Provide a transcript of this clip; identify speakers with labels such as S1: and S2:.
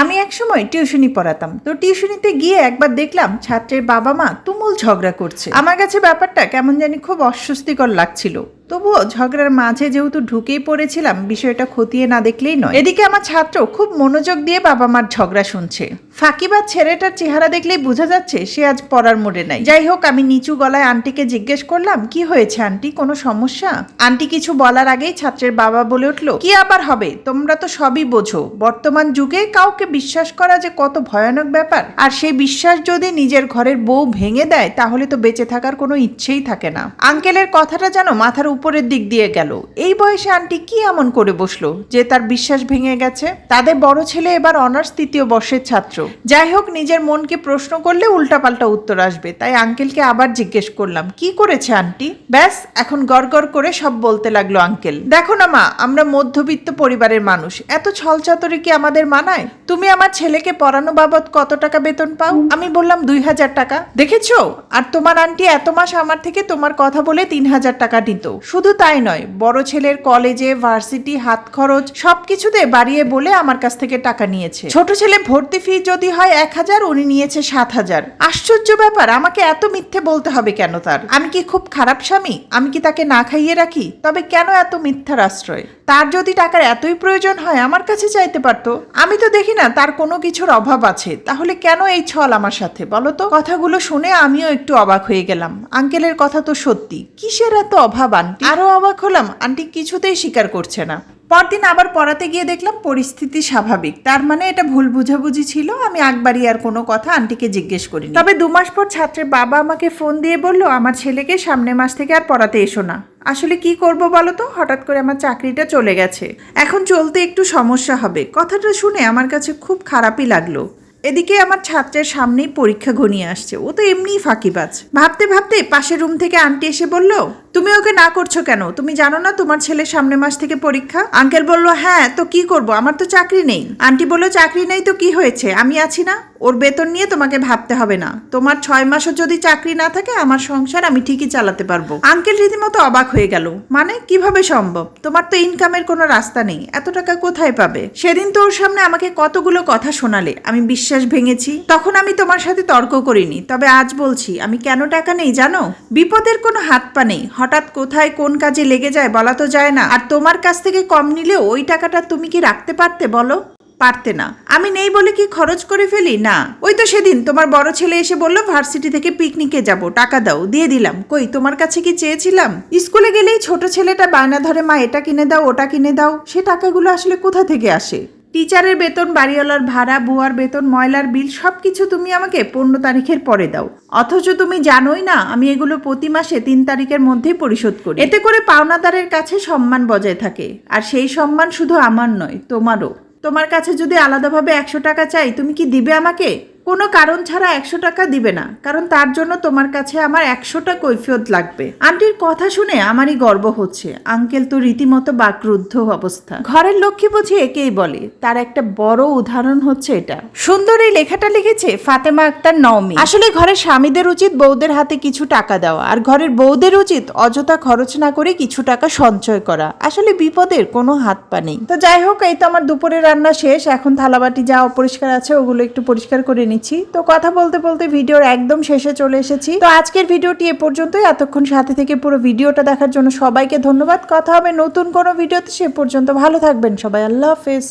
S1: আমি একসময় টিউশনি পড়াতাম। তো টিউশনিতে গিয়ে একবার দেখলাম ছাত্রের বাবা মা তুমুল ঝগড়া করছে। আমার কাছে ব্যাপারটা কেমন জানি খুব অস্বস্তিকর লাগছিল। তবুও ঝগড়ার মাঝে যেহেতু ঢুকেই পড়েছিলাম, বিষয়টা খতিয়ে না দেখলেই নয়। এদিকে আমার ছাত্র খুব মনোযোগ দিয়ে বাবা মার ঝগড়া শুনছে। ফাঁকিবাদ ছেলেটার চেহারা দেখলেই বোঝা যাচ্ছে সে আজ পড়ার মোড়ে নাই। যাই হোক, আমি নিচু গলায় আন্টিকে জিজ্ঞেস করলাম, কি হয়েছে আন্টি? কোনো সমস্যা? আন্টি কিছু বলার আগেই ছাত্রের বাবা বলে উঠল, কি আবার হবে? তোমরা তো সবই বোঝো। বর্তমান যুগে কাউকে বিশ্বাস করা যে কত ভয়ানক ব্যাপার। আর সেই বিশ্বাস যদি নিজের ঘরের বউ ভেঙে দেয়, তাহলে তো বেঁচে থাকার কোনো ইচ্ছেই থাকে না। আঙ্কেলের কথাটা যেন মাথার উপরের দিক দিয়ে গেল। এই বয়সে আন্টি কি এমন করে বসল যে তার বিশ্বাস ভেঙে গেছে? তাদের বড় ছেলে এবার অনার্স তৃতীয় বর্ষের ছাত্র। যাই হোক, নিজের মনকে প্রশ্ন করলে উল্টাপাল্টা উত্তর আসবে। তাই আঙ্কেলকে আবার জিজ্ঞেস করলাম, কি করেছে আন্টি? ব্যাস, এখন গড়গড় করে সব বলতে লাগল আঙ্কেল। দেখো না মা, আমরা মধ্যবিত্ত পরিবারের মানুষ। এত ছলচাতরি কি আমাদের মানায়? তুমি আমার ছেলেকে পড়ানো বাবদ কত টাকা বেতন পাও? আমি বললাম, দুই হাজার টাকা। দেখেছ? আর তোমার আন্টি এত মাস আমার থেকে তোমার কথা বলে তিন হাজার টাকা নিত শুধু তাই নয়, বড় ছেলের কলেজে, ভার্সিটি, হাত খরচ সব কিছুতে বাড়িয়ে বলে আমার কাছ থেকে টাকা নিয়েছে। ছোট ছেলে ভর্তি ফি যদি হয় এক হাজার, উনি নিয়েছে সাত হাজার। আশ্চর্য ব্যাপার, আমাকে এত মিথ্যে বলতে হবে কেন তার? আমি কি খুব খারাপ স্বামী? আমি কি তাকে না খাইয়ে রাখি? তবে কেন এত মিথ্যার আশ্রয়? তার যদি টাকার এতই প্রয়োজন হয়, আমার কাছে চাইতে পারতো। আমি তো দেখি না, তার কোনো কিছুর অভাব আছে। তাহলে কেন এই ছল আমার সাথে? বলো তো। কথাগুলো শুনে আমিও একটু অবাক হয়ে গেলাম। আঙ্কেলের কথা তো সত্যি। কিসের এত অভাব, আন্টি? আরও অবাক হলাম। আন্টি কিছুতেই স্বীকার করছে না। পরদিন আবার পড়াতে গিয়ে দেখলাম পরিস্থিতি স্বাভাবিক। তার মানে এটা ভুল বুঝাবুঝি ছিল, আমি একবারই আর কোনো কথা আন্টিকে জিজ্ঞেস করিনি। তবে দু মাস পর ছাত্রের বাবা আমাকে ফোন দিয়ে বলল, আমার ছেলেকে সামনের মাস থেকে আর পড়াতে এসো না। আসলে কি করব বলো তো? হঠাৎ করে আমার চাকরিটা চলে গেছে। এখন চলতে একটু সমস্যা হবে। কথাটা শুনে আমার কাছে খুব খারাপই লাগল। এদিকে আমার ছাত্রের সামনেই পরীক্ষা ঘনিয়ে আসছে। ও তো এমনিই ফাঁকিবাজ। ভাবতে ভাবতে পাশের রুম থেকে আন্টি এসে বলল তুমি ওকে না করছ কেন? তুমি জানো না তোমার ছেলে সামনে মাস থেকে পরীক্ষা? আঙ্কেল বলল হ্যাঁ তো কি করব? আমার তো চাকরি নেই। আন্টি বলল, চাকরি নেই তো কি হয়েছে? আমি আছি না। ওর বেতন নিয়ে তোমাকে ভাবতে হবে না। তোমার ছয় মাসও যদি চাকরি না থাকে, আমার সংসার আমি ঠিকই চালাতে পারব। আঙ্কেল রীতিমতো অবাক হয়ে গেল। মানে? কীভাবে সম্ভব? তোমার তো ইনকামের কোনো রাস্তা নেই। এত টাকা কোথায় পাবে? সেদিন তো ওর সামনে আমাকে কতগুলো কথা শোনালে। আমি বিশ্বাস ভেঙেছি। তখন আমি তোমার সাথে তর্ক করিনি। তবে আজ বলছি, আমি কেন টাকা নেই জানো? বিপদের কোনো হাত পা নেই। হঠাৎ কোথায় কোন কাজে লেগে যায় বলা তো যায় না। আর তোমার কাছ থেকে কম নিলেও ওই টাকাটা তুমি কি রাখতে পারতে বলো? পারতে না। আমি নেই বলে কি খরচ করে ফেলি? না। ওই তো সেদিন তোমার বড় ছেলে এসে বলল, ভার্সিটি থেকে পিকনিকে যাব, টাকা দাও, দিয়ে দিলাম। কই, তোমার কাছে কি চেয়েছিলাম? স্কুলে গেলেই ছোট ছেলেটা বায়না ধরে, মা, এটা কিনে দাও, ওটা কিনে দাও। সে টাকাগুলো আসলে কোথা থেকে আসে? টিচারের বেতন, বাড়িওয়ালার ভাড়া, বুয়ার বেতন, ময়লার বিল সব কিছু তুমি আমাকে পনেরো তারিখের পরে দাও। অথচ তুমি জানোই না, আমি এগুলো প্রতি মাসে তিন তারিখের মধ্যেই পরিশোধ করি। এতে করে পাওনাদারের কাছে সম্মান বজায় থাকে। আর সেই সম্মান শুধু আমার নয়, তোমারও। তোমার কাছে যদি আলাদাভাবে একশো টাকা চাই, তুমি কি দিবে আমাকে? কোনো কারণ ছাড়া একশো টাকা দিবে না, কারণ তার জন্য তোমার কাছে আমার একশোটা কৈফিয়ত লাগবে। আন্টির কথা শুনে আমারই গর্ব হচ্ছে। আঙ্কেল তো রীতিমতো বাকরুদ্ধ অবস্থা। ঘরের লক্ষ্মী বুঝি একেই বলে, তার একটা বড় উদাহরণ হচ্ছে এটা। সুন্দর এই লেখাটা লিখেছে ফাতেমা আক্তার নওমি। আসলে ঘরের স্বামীদের উচিত বউদের হাতে কিছু টাকা দেওয়া, আর ঘরের বউদের উচিত অযথা খরচ না করে কিছু টাকা সঞ্চয় করা। আসলে বিপদের কোনো হাত পা নেই। তো যাই হোক, এই তো আমার দুপুরে রান্না শেষ। এখন থালাবাটি যা অপরিষ্কার আছে, ওগুলো একটু পরিষ্কার করে নিচ্ছি। তো কথা বলতে বলতে ভিডিওর একদম শেষে চলে এসেছি। তো আজকের ভিডিওটি এ পর্যন্তই। এতক্ষণ সাথে থেকে পুরো ভিডিওটা দেখার জন্য সবাইকে ধন্যবাদ। কথা হবে নতুন কোনো ভিডিওতে। সে পর্যন্ত ভালো থাকবেন সবাই। আল্লাহ হাফেজ।